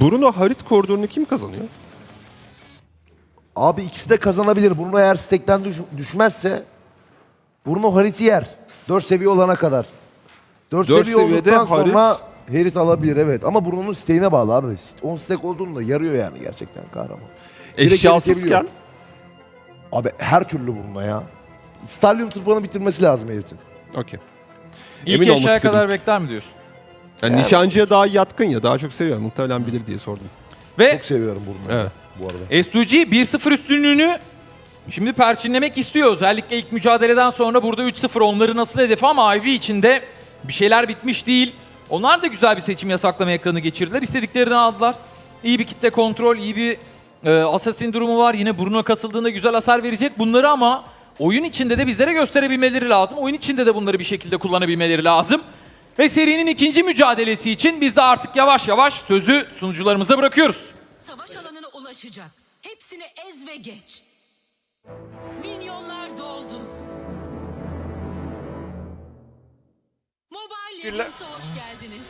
Bruno Harit koridorunu kim kazanıyor? Abi ikisi de kazanabilir. Bruno eğer stekten düş- düşmezse Bruno Harit'i yer. 4 seviye olana kadar. 4 Dört seviye seviyede olduktan Harit- sonra Harit alabilir evet. Ama Bruno'nun isteğine bağlı abi. 10 stek olduğunda yarıyor yani gerçekten kahraman. Direkt Eşyasızken. Abi her türlü Bruno ya. Stalyum tırpanı bitirmesi lazım Harit'in. Okey. İlk Emin olmak eşyaya istedim. kadar bekler mi diyorsun? Yani nişancıya daha yatkın ya. Daha çok seviyor. Muhtemelen bilir diye sordum. Ve Çok seviyorum Bruno'yu Evet. bu arada. S2G 1-0 üstünlüğünü şimdi perçinlemek istiyor. Özellikle ilk mücadeleden sonra burada 3-0 onların asıl hedefi ama Ivy içinde bir şeyler bitmiş değil. Onlar da güzel bir seçim yasaklama ekranı geçirdiler. İstediklerini aldılar. İyi bir kitle kontrol, iyi bir e, assassin durumu var. Yine Bruno kasıldığında güzel hasar verecek bunları ama oyun içinde de bizlere gösterebilmeleri lazım. Oyun içinde de bunları bir şekilde kullanabilmeleri lazım. Ve serinin ikinci mücadelesi için biz de artık yavaş yavaş sözü sunucularımıza bırakıyoruz. Savaş alanına ulaşacak. Hepsini ez ve geç. Minyonlar doldu. Mobile Legends'a hoş geldiniz.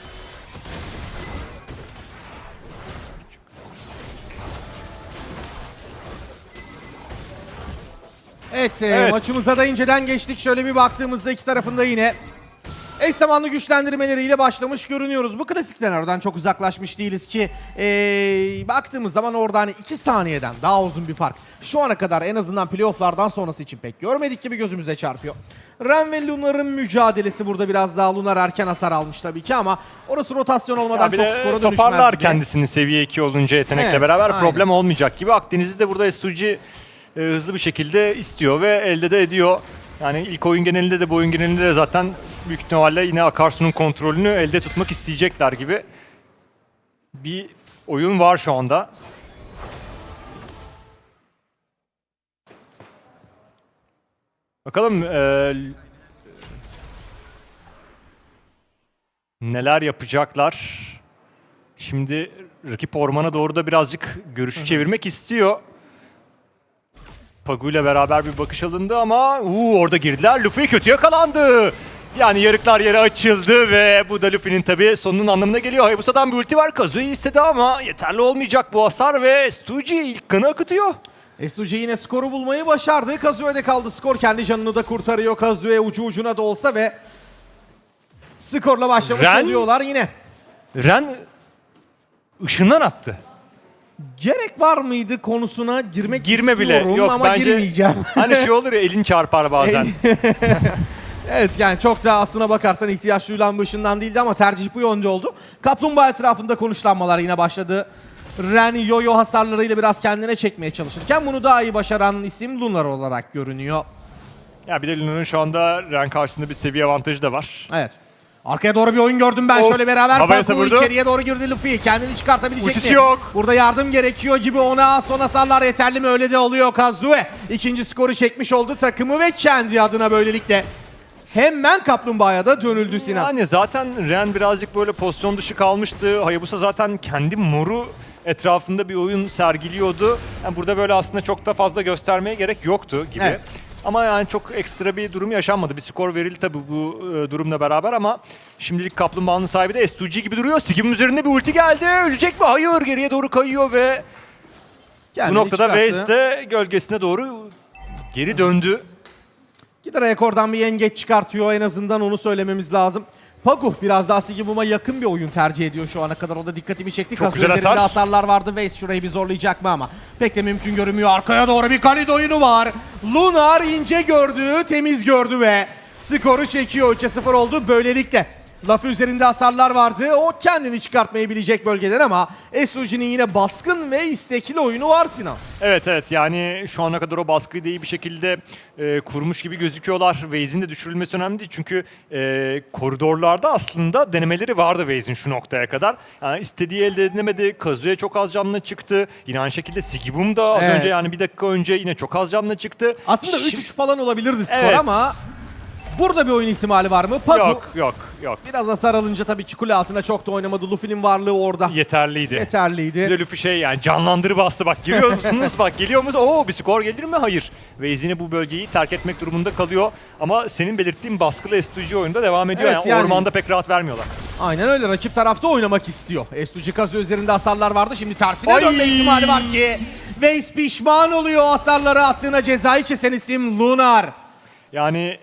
Evet, e, maçımıza da inceden geçtik. Şöyle bir baktığımızda iki tarafında yine eş zamanlı güçlendirmeleriyle başlamış görünüyoruz. Bu klasik senaryodan çok uzaklaşmış değiliz ki e, baktığımız zaman orada hani 2 saniyeden daha uzun bir fark. Şu ana kadar en azından playofflardan sonrası için pek görmedik gibi gözümüze çarpıyor. Ren ve Lunar'ın mücadelesi burada biraz daha Lunar erken hasar almış tabii ki ama orası rotasyon olmadan çok skora toparlar dönüşmez. gibi. kendisini seviye 2 olunca yetenekle Evet, beraber aynen. problem olmayacak gibi. Akdeniz'i de burada Estuci e, hızlı bir şekilde istiyor ve elde de ediyor. Yani ilk oyun genelinde de bu oyun genelinde de zaten büyük ihtimalle yine Akarsu'nun kontrolünü elde tutmak isteyecekler gibi bir oyun var şu anda. Bakalım e, neler yapacaklar. Şimdi rakip ormana doğru da birazcık görüşü çevirmek istiyor. Pagu ile beraber bir bakış alındı ama uu, orada girdiler. Luffy kötü yakalandı. Yani yarıklar yere açıldı ve bu da Luffy'nin tabii sonunun anlamına geliyor. Hayabusa'dan bir ulti var. Kazuya istedi ama yeterli olmayacak bu hasar ve Stuji ilk kanı akıtıyor. Estuji yine skoru bulmayı başardı. Kazue'de kaldı skor. Kendi canını da kurtarıyor. Kazue ucu ucuna da olsa ve skorla başlamış Ren- oluyorlar yine. Ren ışından attı. Gerek var mıydı konusuna girmek Girme bile. Yok ama bence girmeyeceğim. hani şey olur ya elin çarpar bazen. evet yani çok da aslına bakarsan ihtiyaç duyulan bir ışından değildi ama tercih bu yönde oldu. Kaplumbağa etrafında konuşlanmalar yine başladı. Ren yo-yo hasarlarıyla biraz kendine çekmeye çalışırken bunu daha iyi başaran isim Lunar olarak görünüyor. ya bir de Luna'nın şu anda Ren karşısında bir seviye avantajı da var. Evet. Arkaya doğru bir oyun gördüm ben Of, şöyle beraber. Paku içeriye doğru girdi Luffy. Kendini çıkartabilecek Ultisi mi? yok. Burada yardım gerekiyor gibi ona son hasarlar yeterli mi? Öyle de oluyor Kazue. İkinci skoru çekmiş oldu takımı ve kendi adına böylelikle. Hemen Kaplumbağa'ya da dönüldü Sinan. Yani zaten Ren birazcık böyle pozisyon dışı kalmıştı. Hayabusa zaten kendi moru etrafında bir oyun sergiliyordu. Yani burada böyle aslında çok da fazla göstermeye gerek yoktu gibi. Evet. Ama yani çok ekstra bir durum yaşanmadı. Bir skor verildi tabii bu e, durumla beraber ama şimdilik Kaplumbağa'nın sahibi de S2G gibi duruyor. Sigim'in üzerinde bir ulti geldi. Ölecek mi? Hayır geriye doğru kayıyor ve Kendini bu noktada çıkarttı. Waze de gölgesine doğru geri döndü. Gider ayak oradan bir yengeç çıkartıyor en azından onu söylememiz lazım. Pagu biraz daha Sigibum'a yakın bir oyun tercih ediyor şu ana kadar. O da dikkatimi çekti. Çok güzel hasar. hasarlar vardı. Waze şurayı bir zorlayacak mı ama pek de mümkün görünmüyor. Arkaya doğru bir Khalid oyunu var. Lunar ince gördü, temiz gördü ve skoru çekiyor. 3'e 0 oldu böylelikle. Lafı üzerinde hasarlar vardı. O kendini çıkartmayı bilecek bölgeden ama SUG'nin yine baskın ve istekli oyunu var Sinan. Evet evet yani şu ana kadar o baskıyı da iyi bir şekilde e, kurmuş gibi gözüküyorlar. Waze'in de düşürülmesi önemli değil çünkü e, koridorlarda aslında denemeleri vardı Waze'in şu noktaya kadar. Yani istediği elde edilemedi. Kazuya çok az canlı çıktı. Yine aynı şekilde Sigibum da az Evet. önce yani bir dakika önce yine çok az canlı çıktı. Aslında Şimdi- 3-3 falan olabilirdi skor Evet. ama Burada bir oyun ihtimali var mı? Paku Yok yok yok. biraz hasar alınca tabii ki kule altına çok da oynamadı. Luffy'nin varlığı orada Yeterliydi. Bir yeterliydi. de Luffy şey yani canlandırı bastı bak geliyor musunuz bak geliyor musunuz oo bir skor gelir mi hayır ve izini bu bölgeyi terk etmek durumunda kalıyor ama senin belirttiğin baskılı S2G oyunda devam ediyor Evet, yani, yani- ormanda pek rahat vermiyorlar. Aynen öyle. Rakip tarafta oynamak istiyor. Estuci Kazu üzerinde hasarlar vardı. Şimdi tersine Ay! dönme ihtimali var ki. Veys pişman oluyor hasarları attığına cezayı kesen isim Lunar. Yani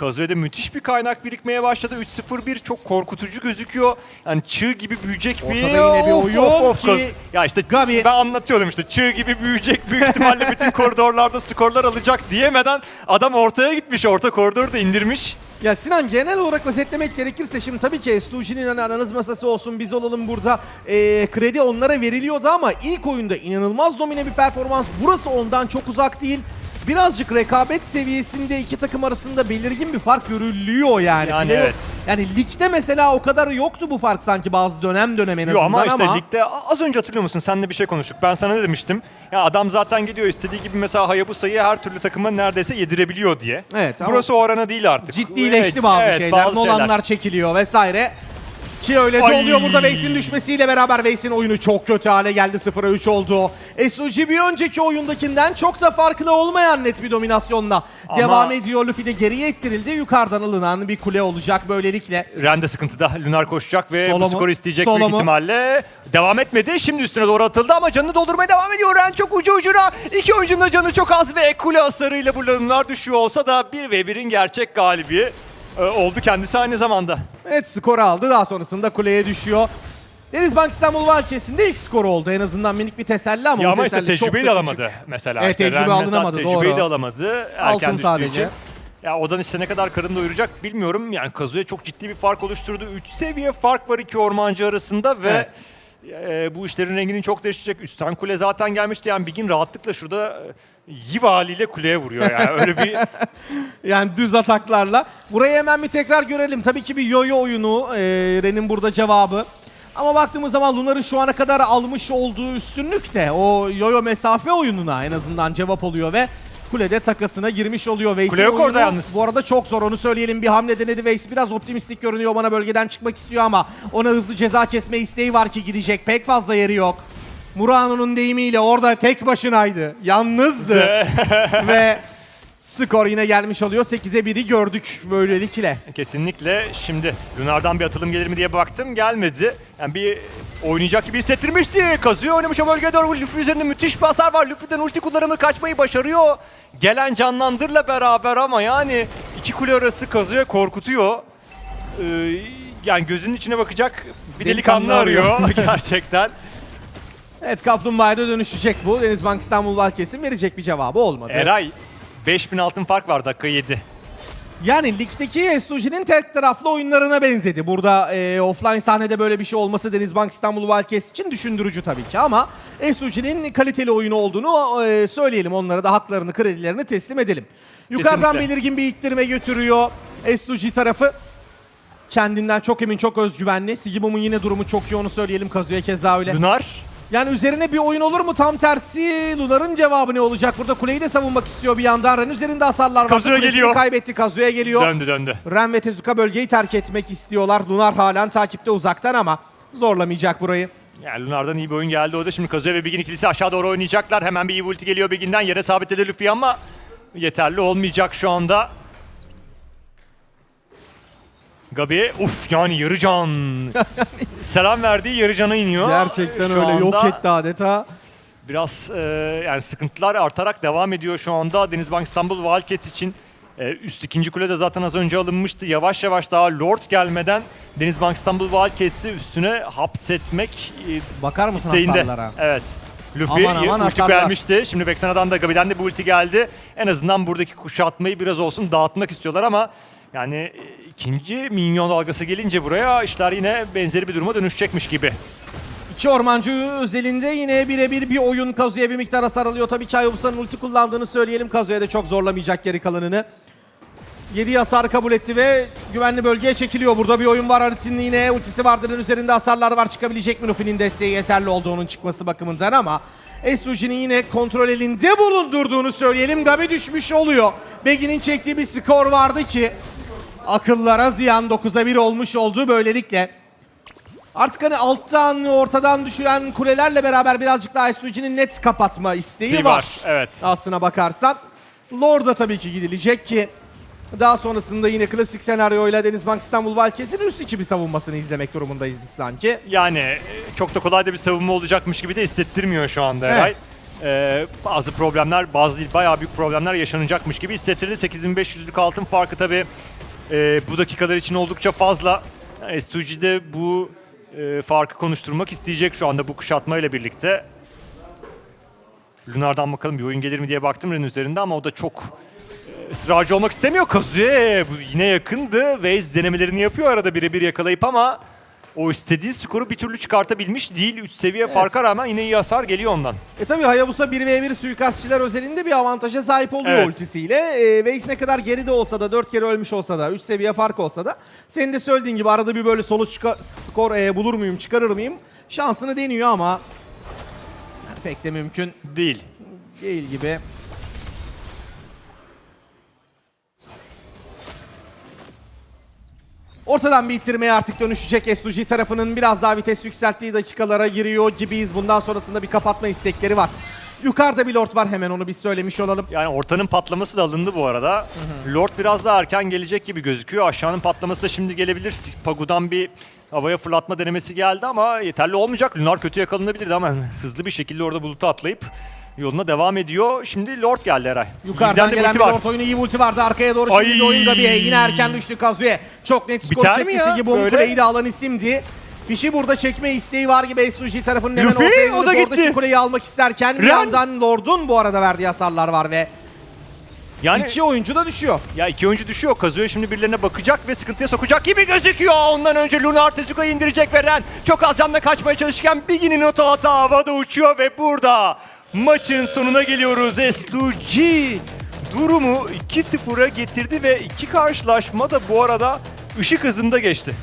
Kazue'de müthiş bir kaynak birikmeye başladı. 3-0-1 çok korkutucu gözüküyor. Yani çığ gibi büyüyecek bir... Ortada yine bir Of, oyun of, of, ki Ya işte Gabi- ben anlatıyordum işte çığ gibi büyüyecek büyük ihtimalle bütün koridorlarda skorlar alacak diyemeden adam ortaya gitmiş. Orta koridoru da indirmiş. Ya Sinan genel olarak özetlemek gerekirse şimdi tabii ki Estuji'nin hani ananız masası olsun biz olalım burada Ee, kredi onlara veriliyordu ama ilk oyunda inanılmaz domine bir performans. Burası ondan çok uzak değil. Birazcık rekabet seviyesinde iki takım arasında belirgin bir fark görülüyor yani. Yani Playoff- evet. Yani ligde mesela o kadar yoktu bu fark sanki bazı dönem dönem en Yo, azından ama ama. işte ligde az önce hatırlıyor musun? Seninle bir şey konuştuk. Ben sana ne demiştim? Ya adam zaten gidiyor istediği gibi mesela Hayabusa'yı her türlü takıma neredeyse yedirebiliyor diye. Evet, ama- Burası o oranı değil artık. Ciddileşti Evet, bazı evet, şeyler. bazı Nolanlar çekiliyor vesaire. Ki öyle de Ay. oluyor burada Veys'in düşmesiyle beraber Veys'in oyunu çok kötü hale geldi. 0'a 3 oldu. SOG bir önceki oyundakinden çok da farklı olmayan net bir dominasyonla Ama- devam ediyor. Luffy de geriye ittirildi. Yukarıdan alınan bir kule olacak böylelikle. Rende sıkıntıda. Lunar koşacak ve Solo bu skoru isteyecek Solo büyük ihtimalle. Devam etmedi. Şimdi üstüne doğru atıldı ama canını doldurmaya devam ediyor. Ren çok ucu ucuna. İki oyuncunun da canı çok az ve kule hasarıyla bu Lunar düşüyor olsa da 1 ve 1'in gerçek galibi e, oldu kendisi aynı zamanda. Evet skoru aldı. Daha sonrasında kuleye düşüyor. Denizbank İstanbul Valkesi'nde ilk skoru oldu. En azından minik bir teselli ama Ya o ama işte teselli çok tecrübeyi da de küçük. alamadı mesela. Evet, tecrübe Ren mesela alınamadı, Tecrübeyi doğru. de alamadı. Altın Erken düştüğü sadece. için. Ya odan işte ne kadar karın doyuracak bilmiyorum. Yani Kazuya çok ciddi bir fark oluşturdu. 3 seviye fark var iki ormancı arasında ve e, bu işlerin rengini çok değiştirecek. Üstten kule zaten gelmişti. Yani Bigin rahatlıkla şurada e, Yiv haliyle kuleye vuruyor yani. Öyle bir Yani düz ataklarla. Burayı hemen bir tekrar görelim. Tabii ki bir yo-yo oyunu. Ee, Ren'in burada cevabı. Ama baktığımız zaman Lunar'ın şu ana kadar almış olduğu üstünlük de o yo-yo mesafe oyununa en azından cevap oluyor ve kulede takasına girmiş oluyor. Veys'in Kule yok orada yalnız. Bu arada çok zor onu söyleyelim. Bir hamle denedi. Veys biraz optimistik görünüyor. Bana bölgeden çıkmak istiyor ama ona hızlı ceza kesme isteği var ki gidecek. Pek fazla yeri yok. Murano'nun deyimiyle orada tek başınaydı. Yalnızdı. ve skor yine gelmiş oluyor. 8'e 1'i gördük böylelikle. kesinlikle şimdi Lunar'dan bir atılım gelir mi diye baktım gelmedi. Yani bir oynayacak gibi hissettirmişti. Kazıyor oynamış o bölgeye doğru. Luffy üzerinde müthiş bir hasar var. Luffy'den ulti kullanımı kaçmayı başarıyor. Gelen canlandırla beraber ama yani iki kule arası kazıyor korkutuyor. Ee, yani gözünün içine bakacak bir Delikanlı delikanlı arıyor gerçekten. Evet Kaplumbağa'ya dönüşecek bu. Denizbank İstanbul Valkes'in verecek bir cevabı olmadı. Eray 5000 altın fark var dakika 7. Yani ligdeki Estoji'nin tek taraflı oyunlarına benzedi. Burada e, offline sahnede böyle bir şey olması Denizbank İstanbul Valkes için düşündürücü tabii ki ama Estoji'nin kaliteli oyunu olduğunu e, söyleyelim. Onlara da haklarını, kredilerini teslim edelim. Yukarıdan Kesinlikle. belirgin bir ittirme götürüyor Estoji tarafı. Kendinden çok emin, çok özgüvenli. Sigibom'un yine durumu çok iyi onu söyleyelim. Kazuya keza öyle. Lunar Yani üzerine bir oyun olur mu? Tam tersi Lunar'ın cevabı ne olacak? Burada kuleyi de savunmak istiyor bir yandan. Ren üzerinde hasarlar var. Kazuya Kulesini geliyor. Kaybetti. Kazuya geliyor. döndü döndü. Ren ve Tezuka bölgeyi terk etmek istiyorlar. Lunar halen takipte uzaktan ama zorlamayacak burayı. Yani Lunar'dan iyi bir oyun geldi o da. Şimdi Kazuya ve Bigin ikilisi aşağı doğru oynayacaklar. Hemen bir iyi ulti geliyor Bigin'den. Yere sabitledi Luffy ama yeterli olmayacak şu anda. Gabi, uf yani yarı can. Selam verdiği yarı cana iniyor. Gerçekten Şu öyle yok anda etti adeta. Biraz e, yani sıkıntılar artarak devam ediyor şu anda Denizbank İstanbul Wildcats için. E, üst ikinci kule de zaten az önce alınmıştı. Yavaş yavaş daha Lord gelmeden Denizbank İstanbul Wildcats'i üstüne hapsetmek e, Bakar mısın isteğinde. hasarlara? Evet. Luffy Aman aman ulti hasarlar. vermişti. Şimdi Vexena'dan da Gabi'den de bu ulti geldi. En azından buradaki kuşatmayı biraz olsun dağıtmak istiyorlar ama yani e, ikinci minyon dalgası gelince buraya işler yine benzeri bir duruma dönüşecekmiş gibi. İki ormancı özelinde yine birebir bir oyun Kazuya bir miktar hasar alıyor. Tabii ki Hayabusa'nın ulti kullandığını söyleyelim. Kazuya da çok zorlamayacak geri kalanını. 7 hasar kabul etti ve güvenli bölgeye çekiliyor. Burada bir oyun var. Harit'in yine ultisi vardırın üzerinde hasarlar var. Çıkabilecek mi Luffy'nin desteği yeterli oldu onun çıkması bakımından ama SUG'nin yine kontrol elinde bulundurduğunu söyleyelim. Gabi düşmüş oluyor. Begin'in çektiği bir skor vardı ki Akıllara ziyan 9'a 1 olmuş oldu böylelikle. Artık hani alttan ortadan düşüren kulelerle beraber birazcık daha SUG'nin net kapatma isteği var. var, evet. Aslına bakarsan. Lord'a tabii ki gidilecek ki daha sonrasında yine klasik senaryoyla Denizbank İstanbul Valkes'in üst iki bir savunmasını izlemek durumundayız biz sanki. Yani e, çok da kolay da bir savunma olacakmış gibi de hissettirmiyor şu anda Evet. Eray. Ee, bazı problemler, bazı değil bayağı büyük problemler yaşanacakmış gibi hissettirdi. 8500'lük altın farkı tabii e, bu dakikalar için oldukça fazla. Yani S2G de bu e, farkı konuşturmak isteyecek şu anda bu kuşatmayla birlikte. Lunar'dan bakalım bir oyun gelir mi diye baktım Ren üzerinde ama o da çok e, ısrarcı olmak istemiyor. Kazuya bu yine yakındı. Waze denemelerini yapıyor arada birebir yakalayıp ama o istediği skoru bir türlü çıkartabilmiş değil. 3 seviye farka rağmen yine iyi hasar geliyor ondan. E tabi Hayabusa 1v1 suikastçiler özelinde bir avantaja sahip oluyor Evet. ultisiyle. E, Veys ne kadar geride olsa da 4 kere ölmüş olsa da 3 seviye fark olsa da senin de söylediğin gibi arada bir böyle solo skor e, bulur muyum çıkarır mıyım şansını deniyor ama yani pek de mümkün Değil. değil gibi. Ortadan bir ittirmeye artık dönüşecek S2G tarafının biraz daha vites yükselttiği dakikalara giriyor gibiyiz. Bundan sonrasında bir kapatma istekleri var. Yukarıda bir lord var hemen onu biz söylemiş olalım. Yani ortanın patlaması da alındı bu arada. Lord biraz daha erken gelecek gibi gözüküyor. Aşağının patlaması da şimdi gelebilir. Pagu'dan bir havaya fırlatma denemesi geldi ama yeterli olmayacak. Lunar kötü yakalanabilirdi ama hızlı bir şekilde orada bulutu atlayıp yoluna devam ediyor. Şimdi Lord geldi Eray. Yukarıdan de gelen ulti bir var. lord oyunu iyi ulti vardı. Arkaya doğru şimdi Ay. bir oyun Gabi'ye. Yine erken düştü Kazuya. Çok net skor Biter mi çekmesi ya? gibi onun Böyle? kuleyi de alan isimdi. Fişi burada çekme isteği var gibi S2G tarafının hemen Luffy, ortaya o da yönelip oradaki gitti. kuleyi almak isterken bir Ren. yandan Lord'un bu arada verdiği hasarlar var ve Yani iki oyuncu da düşüyor. Ya iki oyuncu düşüyor. Kazuya şimdi birilerine bakacak ve sıkıntıya sokacak gibi gözüküyor. Ondan önce Lunar Tezuka'yı indirecek ve Ren çok az canla kaçmaya çalışırken Biggie'nin oto hata havada uçuyor ve burada maçın sonuna geliyoruz. S2G durumu 2-0'a getirdi ve iki karşılaşma da bu arada ışık hızında geçti.